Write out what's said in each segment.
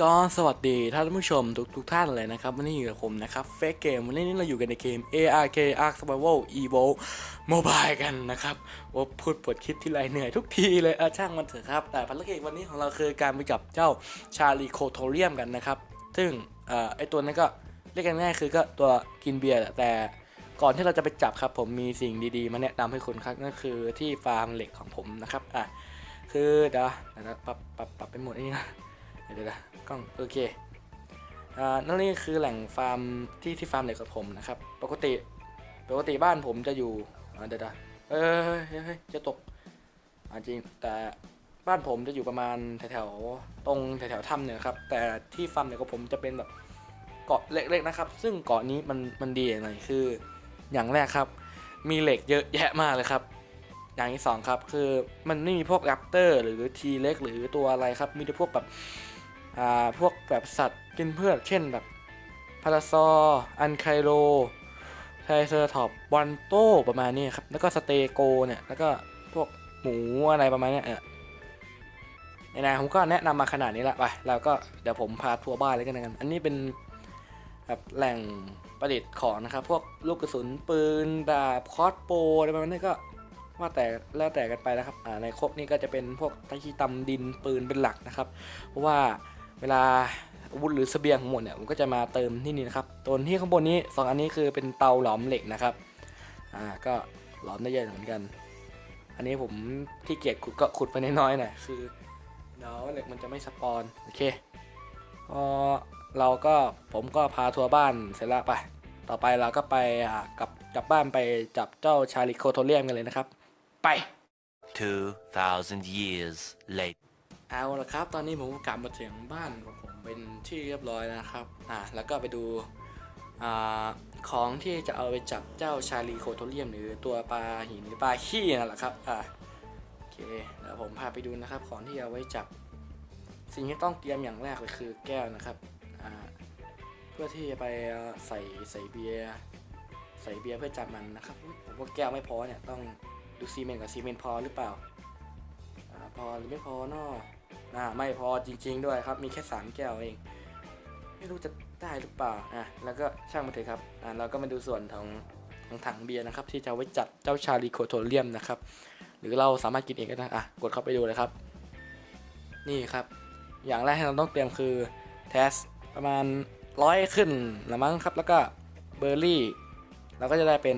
ก็สวัสดีท่านผู้ชมทุกทุกท่านเลยนะครับวันนี้อยู่กับผมนะครับเฟกเกมวันนี้เราอยู่กันในเกม ARK Ark Survival Evo Mobile กันนะครับว่าพูดปวดคลิปที่ไรเหนื่อยทุกทีเลยอาช่างมันเถอะครับ แต่ภารกิจวันนี้ของเราคือการไปจับเจ้าชาลีโคโทเรียมกันนะครับ ซึ่งเอ่อไอตัวนั้นก็เรียกกันง่ายคือก็ตัวกินเบียร์แต่ก่อนที่เราจะไปจับครับผมมีสิ่งดีๆ มาแนะนำให้คุณครับนั่นคือที่ฟาร์มเหล็กของผมนะครับอะคือเดี๋ยวเดี๋ยวนะปรับปรับปรับไปหมดนี่นะ เดี๋ยวนะกล้องโอเคอ่านั่นนี่คือแหล่งฟาร์มที่ที่ฟาร์มเหล็กกับผมนะครับ ปกติปกติบ้านผมจะอยู่อ่าเดี๋ยวนะเอ้ยเฮ้ยเฮ้ยจะตกอจริงแต่บ้านผมจะอยู่ประมาณแถวๆตรงแถวๆถ้ำเนี่ยครับ แต่ที่ฟาร์มเหล็กกับผมจะเป็นแบบเกาะเล็กๆนะครับ ซึ่งเกาะนี้มันมันดีอย่างไรคือ อย่างแรกครับ มีเหล็กเยอะแยะมากเลยครับ อย่างที่สองครับคือมันไม่มีพวกแรปเตอร์หรือทีเล็กหรือตัวอะไรครับ มีแต่พวกแบบ พวกแบบสัตว์กินเพือเช่นแบบพาราซออันไคโลไทเซอร์ท็อปบอนโตประมาณนี้ครับ แล้วก็สเตโกเนี่ย แล้วก็พวกหมูอะไรประมาณนี้เนี่ยในนผมก็แนะนำมาขนาดนี้ละไปแล้วก็เดี๋ยวผมพาทัวร์บ้านเลยกันกันอันนี้เป็นแบบแหล่งประดิษฐ์ของนะครับ พวกลูกกระสุนปืนดาบคอสโปอะไรประมาณนี้ก็ว่าแต่แล้วแต่กันไปนะครับอ่าในครกนี่ก็จะเป็นพวกตะขี้ตำดินปืนเป็นหลักนะครับ เพราะว่า เวลาอาวุธหรือเสบียงของหมดเนี่ยผมก็จะมาเติมที่นี่นะครับตัวที่ข้างบนนี้สองอันนี้คือเป็นเตาหลอมเหล็กนะครับอ่าก็หลอมได้เยอะเหมือนกัน อันนี้ผมที่เกียจขุดก็ขุดไปน้อยๆหน่อยคือเดี๋ยวเหล็กมันจะไม่สปอนโอเคพอเราก็ผมก็พาทัวร์บ้านเสร็จแล้วไป ต่อไปเราก็ไปอ่ากลับกลับบ้านไปจับเจ้าชาลิโคโทเรียมกันเลยนะครับ ไป 2,000 years later. เอาละครับ ตอนนี้ผมก็กลับมาถึงบ้านของผมเป็นที่เรียบร้อยนะครับ อ่า แล้วก็ไปดู อ่า ของที่จะเอาไปจับเจ้าชาลีโคโทเรียม หรือตัวปลาหินหรือปลาขี้นั่นแหละครับ อ่า โอเค เดี๋ยวผมพาไปดูนะครับ ของที่เอาไว้จับ สิ่งที่ต้องเตรียมอย่างแรกเลยคือแก้วนะครับ อ่า เพื่อที่จะไปใส่ใส่เบียร์ ใส่เบียร์เพื่อจับมันนะครับ ผมว่าแก้วไม่พอเนี่ยต้องดูซีเมนต์กับซีเมนต์พอหรือเปล่า อ่า พอหรือไม่พอเนาะ อ่าไม่พอจริง ๆ ด้วยครับ มีแค่3แก้วเอง ไม่รู้จะได้หรือเปล่าอะแล้วก็ช่างมาเถอะครับอ่าเราก็มาดูส่วนของของถังเบียร์นะครับ ที่จะไว้จัดเจ้าชาลีโคโทเรียมนะครับ หรือเราสามารถกินเองก็ได้อะกดเข้าไปดูเลยครับ นี่ครับ อย่างแรกที่เราต้องเตรียมคือเทสประมาณร้อยขึ้นละมั้งครับ แล้วก็เบอร์รี่เราก็จะได้เป็น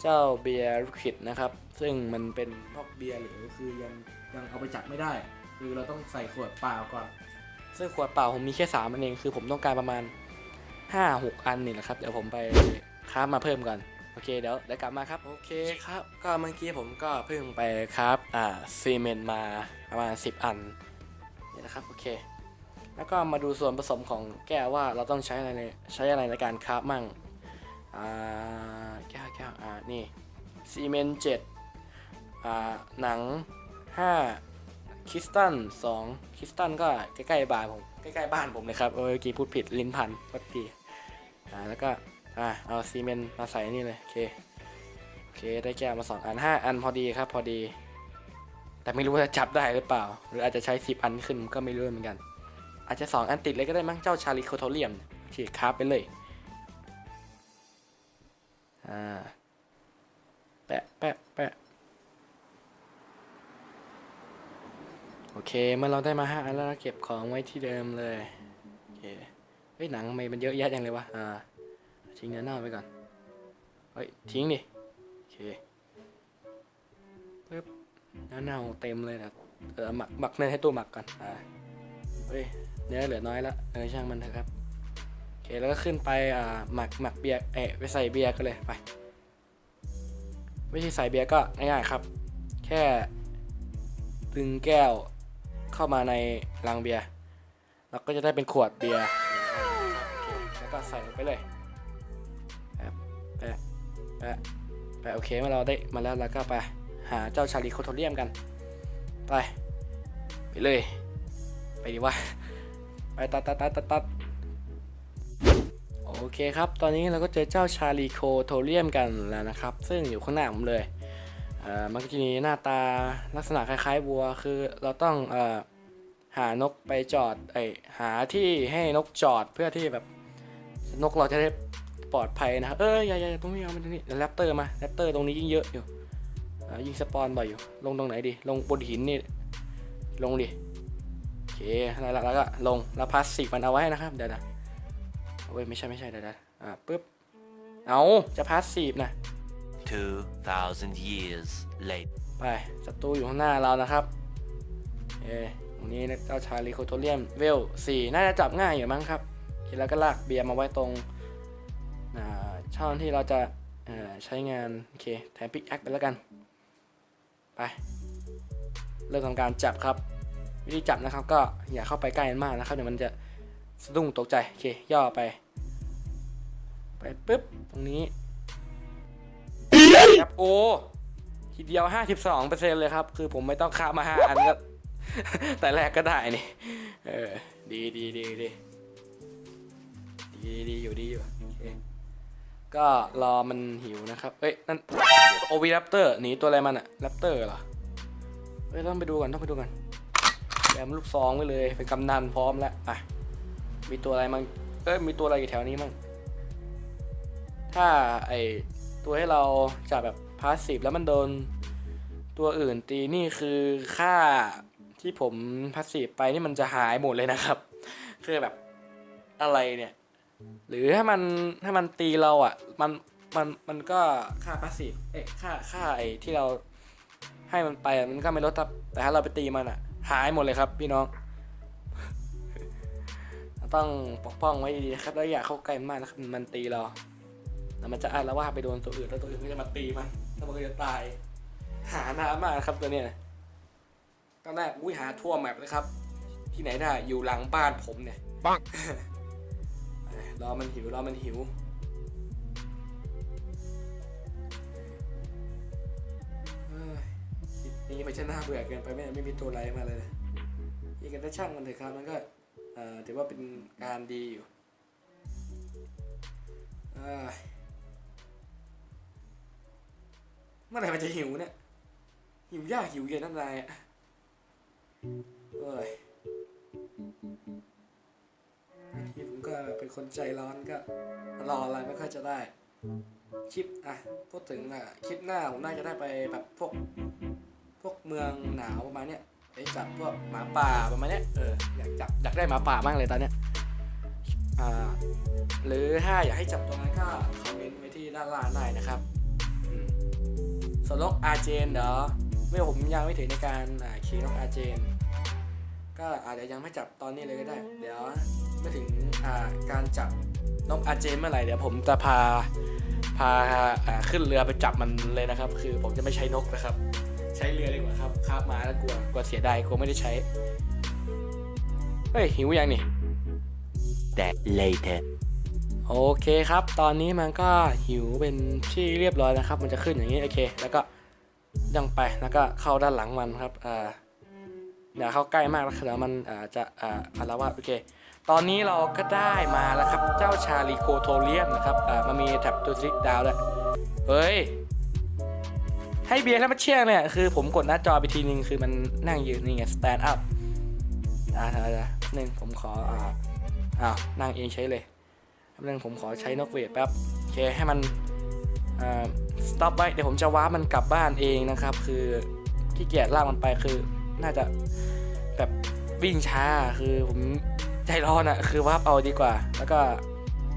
เจ้าเบียร์ลูกขิดนะครับ ซึ่งมันเป็นพวกเบียร์หรือคือยังยังเอาไปจัดไม่ได้ คือเราต้องใส่ขวดเปล่าก่อน ซึ่งขวดเปล่าผมมีแค่สามอันเองคือผมต้องการประมาณ5 6อันนี่แหละครับ เดี๋ยวผมไปคราฟมาเพิ่มก่อนโอเคเดี๋ยวเดี๋ยวกลับมาครับโอเคครับก็เมื่อกี้ผมก็เพิ่งไปคราฟอ่าซีเมนต์มาประมาณ 10 อันนี่นะครับโอเค แล้วก็มาดูส่วนผสมของแก้วว่าเราต้องใช้อะไรในใช้อะไรในการคราฟมั่งอ่าแก้วแก้วอ่านี่ซีเมนต์เจ็ดอ่าหนังห้า คริสตันสองคริสตันก็ใกล้ๆบ้านผม ใกล้ๆบ้านผมเลยครับเมื่อกี้พูดผิดลิ้นพันพอดีอ่าแล้วก็อ่าเอาซีเมนต์มาใส่นี่เลยโอเคโอเคได้แก้วมาสองอันห้าอันพอดีครับพอดี แต่ไม่รู้ว่าจะจับได้หรือเปล่า หรืออาจจะใช้สิบอันขึ้นก็ไม่รู้เหมือนกัน อาจจะสองอันติดเลยก็ได้มั้งเจ้าชาลิโคโทเรียมโอเคครับไปเลยอ่าแปะแปะแปะ โอเคเมื่อเราได้มาห้าอันแล้วเราเก็บของไว้ที่เดิมเลยโอเคเฮ้ยหนังทำไมมันเยอะแยะจังเลยวะอ่าทิ้งเนื้อเน่าไปก่อนเฮ้ยทิ้งดิโอเคปึ๊บเนื้อเน่าเต็มเลยนะเออหมักหมักเนยให้ตัวหมักก่อนอ่าเฮ้ยเนื้อเหลือน้อยละเออช่างมันเถอะครับโอเคแล้วก็ขึ้นไปอ่าหมักหมักเบียร์เอะไปใส่เบียร์กันเลยไปวิธีใส่เบียร์ก็ง่ายๆครับ แค่ดึงแก้ว เข้ามาในรังเบียร์เราก็จะได้เป็นขวดเบียร์แล้วก็ใส่ลงไปเลยแปะแปะแปะโอเคเมื่อเราได้มาแล้วเราก็ไปหาเจ้าชาลีโคโทเรียมกัน ไปไปเลย ไปดีวะไปตัดตัดตัดตัดตัดโอเคครับ ตอนนี้เราก็เจอเจ้าชาลีโคโทเรียมกันแล้วนะครับ ซึ่งอยู่ข้างหน้าผมเลย มันก็จะมีหน้าตาลักษณะคล้ายๆวัว คือเราต้องอหานกไปจอดไอหาที่ให้นกจอดเพื่อที่แบบนกเราจะได้ปลอดภัยนะครับเอ้ยอย่าอย่าตรงนี้เอามันตรงนี้เดี๋ยวแรปเตอร์มาแรปเตอร์ตรงนี้ยิ่งเยอะอยู่ยิ่งสปอนบ่อยอยู่ ลงตรงไหนดี ลงบนหินนี่ ลงดิโอเคแล้วแล้วก็ลงแล้วพาสติมันเอาไว้นะครับเดี๋ยวนะเว้ยไม่ใช่ไม่ใช่เดี๋ยวนะอ่าปึ๊บเอาจะพาสติกนะ 2,000 years later. ไปศัตรูอยู่ข้างหน้าเรานะครับเอ้ตรงนี้เจ้าชาลีโคโทเรียมเวลสี่น่าจะจับง่ายอยู่มั้งครับทีแล้วก็ลากเบียร์มาไว้ตรงช่องที่เราจะใช้งาน โอเคแถมพิกแอคไปแล้วกัน ไป เริ่มทำการจับครับ วิธีจับนะครับก็อย่าเข้าไปใกล้มันมากนะครับ เดี๋ยวมันจะสะดุ้งตกใจ โอเค ย่อไป ไปปุ๊บ ตรงนี้ โอ้ทีเดียว 52%เลยครับ คือผมไม่ต้องข้ามาห้าอันก็ แต่แรกก็ได้นี่ เออ ดีดีดีดีดีดีอยู่ดีอยู่โอเคก็รอมันหิวนะครับ เอ้ย นั่นโอวีแรปเตอร์หนีตัวอะไรมันอะแรปเตอร์เหรอ เฮ้ย ต้องไปดูกันต้องไปดูกันแบมลูกซองไว้เลย เป็นกำนันพร้อมแล้ว อะ มีตัวอะไรมั่งเอ้ย มีตัวอะไรอยู่แถวนี้มั่งถ้าไอ ตัวให้เราจับแบบพาสซีฟแล้วมันโดนตัวอื่นตีนี่คือค่าที่ผมพาสซีฟไปนี่มันจะหายหมดเลยนะครับ คือแบบอะไรเนี่ย หรือถ้ามันถ้ามันตีเราอะมันมันมันก็ค่าพาสซีฟเอ้ยค่าค่าไอที่เราให้มันไปมันก็ไม่ลดทับแต่ถ้าเราไปตีมันอะ หายหมดเลยครับ พี่น้อง ต้องปกป้องไว้ดีๆนะครับแล้วอย่าเข้าใกล้มันมากนะครับมันตีเรา แล้วมันจะอาละว่าไปโดนตัวอื่นแล้วตัวอื่นก็จะมาตีมันแล้วมันก็จะตาย หาน้ำมากนะครับตัวเนี้ยตอนแรกอุ้ยหาทั่วแมปเลยครับ ที่ไหนได้อยู่หลังบ้านผมเนี่ยปังรอมันหิวรอมันหิวนี้ไม่ใช่น่าเบื่อเกินไปไหมไม่มีตัวไรมาเลยนี่กันได้ช่างมันเถอะครับมันก็ถือว่าเป็นการดีอยู่ เมื่อไหร่มันจะหิวเนี่ย หิวยากหิวเย็นน้ำลายอะเอ้ยบางทีผมก็เป็นคนใจร้อนก็รออะไรไม่ค่อยจะได้ คลิปอะพูดถึงอะคลิปหน้าผมน่าจะได้ไปแบบพวก พวกเมืองหนาวประมาณเนี้ยไปจับพวกหมาป่าประมาณเนี้ยเอออยากจับอยากได้หมาป่ามากเลยตอนเนี้ยอ่าหรือถ้าอยากให้จับตัวนั้นก็คอมเมนต์ไว้ที่ด้านล่างได้นะครับ ส่วนกอาเจนเดี๋ยวไม่ผมยังไม่ถึงในการขี่นกอาเจน ก็อาจจะยังไม่จับตอนนี้เลยก็ได้ เดี๋ยวไม่ถึงการจับนกอาเจนเมื่อไหร่เดี๋ยวผมจะพาพาาขึ้นเรือไปจับมันเลยนะครับ คือผมจะไม่ใช้นกนะครับ ใช้เรือดีกว่าครับคาบมาแล้วกลัวกลัวเสียดายกลัวไม่ได้ใช้เฮ้ยหิวยังนี่ That later. โอเคครับ ตอนนี้มันก็หิวเป็นที่เรียบร้อยนะครับ มันจะขึ้นอย่างนี้โอเค แล้วก็ยังไปแล้วก็เข้าด้านหลังมันครับอ่าอย่าเข้าใกล้มากนะเดี๋ยวมันอ่าจะอ่าอารวาสโอเค ตอนนี้เราก็ได้มาแล้วครับเจ้าชาลีโคโทเรียมนะครับอ่ามันมีแท็บตัวซิกดาวด้วยเฮ้ยให้เบียร์แล้วมาเชี่ยงเนี่ยคือผมกดหน้าจอไปทีนึงคือมันนั่งยืนนี่ไง stand up อ่าเดี๋ยวหนึ่งผมขออ่าอ้าวนั่งเองใช้เลย แป๊บนึงผมขอใช้นกเวทแป๊บโอเคให้มันอ่า stop ไว้เดี๋ยวผมจะว้ามันกลับบ้านเองนะครับ คือขี้เกียจลากมันไปคือน่าจะแบบวิ่งช้าคือผมใจร้อนอะคือว้าเอาดีกว่า แล้วก็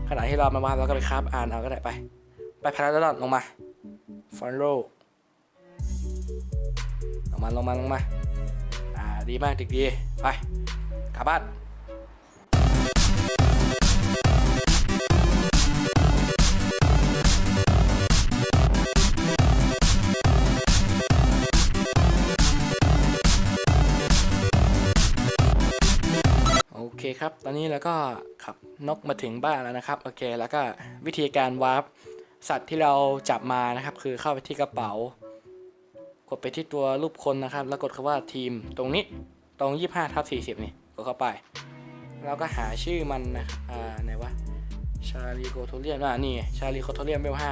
ขณะที่เรามาว้าเราก็ไปคาบอ่านเอาก็ได้ไป ไปพาราดอนลงมาฟอนโรลงมาลงมาลงมาอ่าดีมากดีดีไปกลับบ้าน ครับ ตอนนี้เราก็ขับนกมาถึงบ้านแล้วนะครับ โอเค แล้วก็วิธีการวาร์ปสัตว์ที่เราจับมานะครับ คือเข้าไปที่กระเป๋า กดไปที่ตัวรูปคนนะครับ แล้วกดคำว่าทีม ตรงนี้ตรง 25ทับ40 นี่ กดเข้าไป แล้วก็หาชื่อมันนะอ่าไหนวะ ชาลีโคโทเรียมอ่านี่ ชาลีโคโทเรียมเบลห้า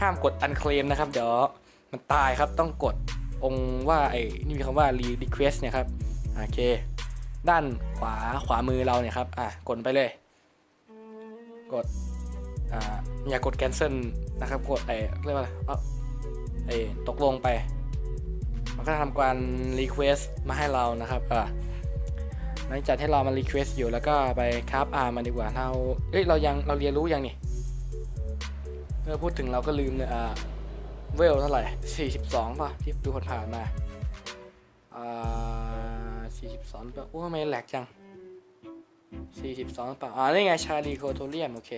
ห้ามกดอันเคลมนะครับ เดี๋ยวมันตายครับ ต้องกดองว่าไอ้นี่มีคำว่า re request เนี่ยครับ โอเค ด้านขวาขวามือเราเนี่ยครับ อะ กดไปเลย กด อ่า อย่ากด cancel นะครับ กดไอ้เรียกว่าอะไรเอ้าไอ้ตกลงไป มันก็ทำการ request มาให้เรานะครับ อ่าหลังจากที่เรามา request อยู่แล้วก็ไปคราฟอาร์มาดีกว่า เรา เอ้ย เรายัง เราเรียนรู้ยังนี่เออพูดถึงเราก็ลืมเลยอ่า เวลเท่าไหร่ 42 ป่ะ ที่ดูผ่านๆมา 42ปล่าโอ้ทำไมแหลกจัง 42ปล่าอ่านี่ไงชาลีโคโทเรียม โอเค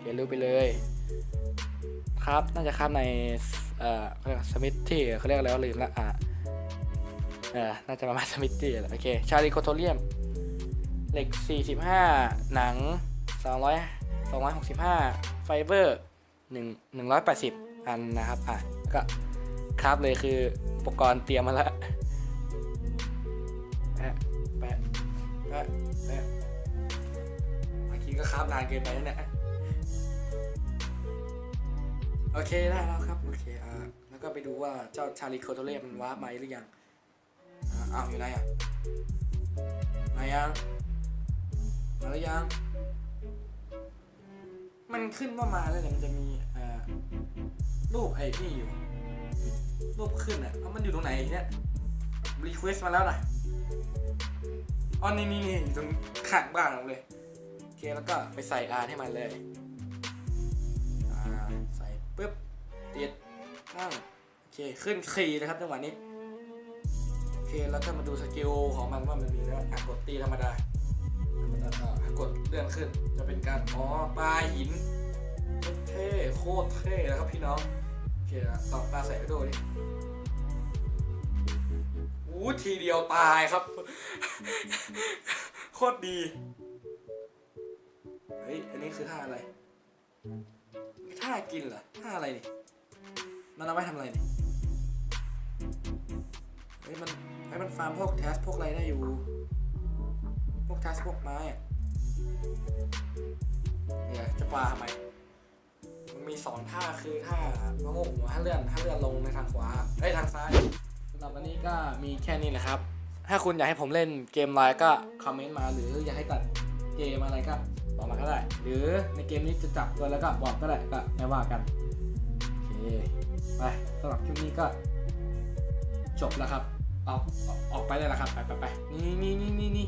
เดี๋ยวรู้ไปเลย ครับ น่าจะครับใน เอ่อสมิธที่เขาเรียกแล้วลืมละอะเออน่าจะประมาณสมิธที่โอเค ชาลีโคโทเรียม เหล็ก 45 หนัง 200 265 ไฟเบอร์1 180 อันนะครับ อะ ก็ครับเลยคืออุปกรณ์เตรียมมาแล้วะแปะแปะแปะเมื่อกี้ก็คาฟนานเกินไปแล้วเนี่โอเคได้แล้วครับ โอเคอ่าแล้วก็ไปดูว่าเจ้าชาลีโคโตเล่มันวาร์ปไหมหรือยังอ่าอ้าวอยู่ไหนอะมายังมาหรือยัง มันขึ้นว่ามาแล้วเนี่ยมันจะมีอ่ารูปไอ้นี่อยู่รูปขึ้นอะแล้วมันอยู่ตรงไหนเนี่ย รีเควสมาแล้วนะอ๋อนี่นี่นี่อยู่ตรงข้างบ้านเราเลยโอเคแล้วก็ไปใส่อาร์ให้มันเลยใส่ปุ๊บติดตั้งโอเคขึ้นคีนะครับจังหวะนี้โอเคแล้วก็มาดูสกิลของมันว่ามันมีแล้วอะกดตีธรรมดาธรรมดาอะกดเลื่อนขึ้นจะเป็นการอ๋อปลาหินเท่โคตรเท่แล้วครับพี่น้องโอเคต่อปลาใส่ไปดูดิ ทีเดียวตายครับ โคตรดี เฮ้ย อันนี้คือท่าอะไรท่ากินเหรอท่าอะไรนี่ มันเอาไว้ทำอะไรนี่ เฮ้ย มันเฮ้มันฟาร์มพวกแทสพวกอะไรได้อยู่ พวกแทสพวกไม้อะเนี่ยจะปลาทำไมมันมีสองท่าคือท่ามะงกหัวถ้าเลื่อนถ้าเลื่อนลงในทางขวาเอ้ยทางซ้าย หรับวันนี้ก็มีแค่นี้แหละครับ ถ้าคุณอยากให้ผมเล่นเกมอะไรก็คอมเมนต์มา หรืออยากให้ตัดเกมอะไรก็บอกมาก็ได้ หรือในเกมนี้จะจับตัวแล้วก็บอกก็ได้ก็ไม่ว่ากันโอเคไปสำหรับคลิปนี้ก็จบแล้วครับออกออกไปเลยละครับ ไปไปไปนี่นี่นี่นี่นี่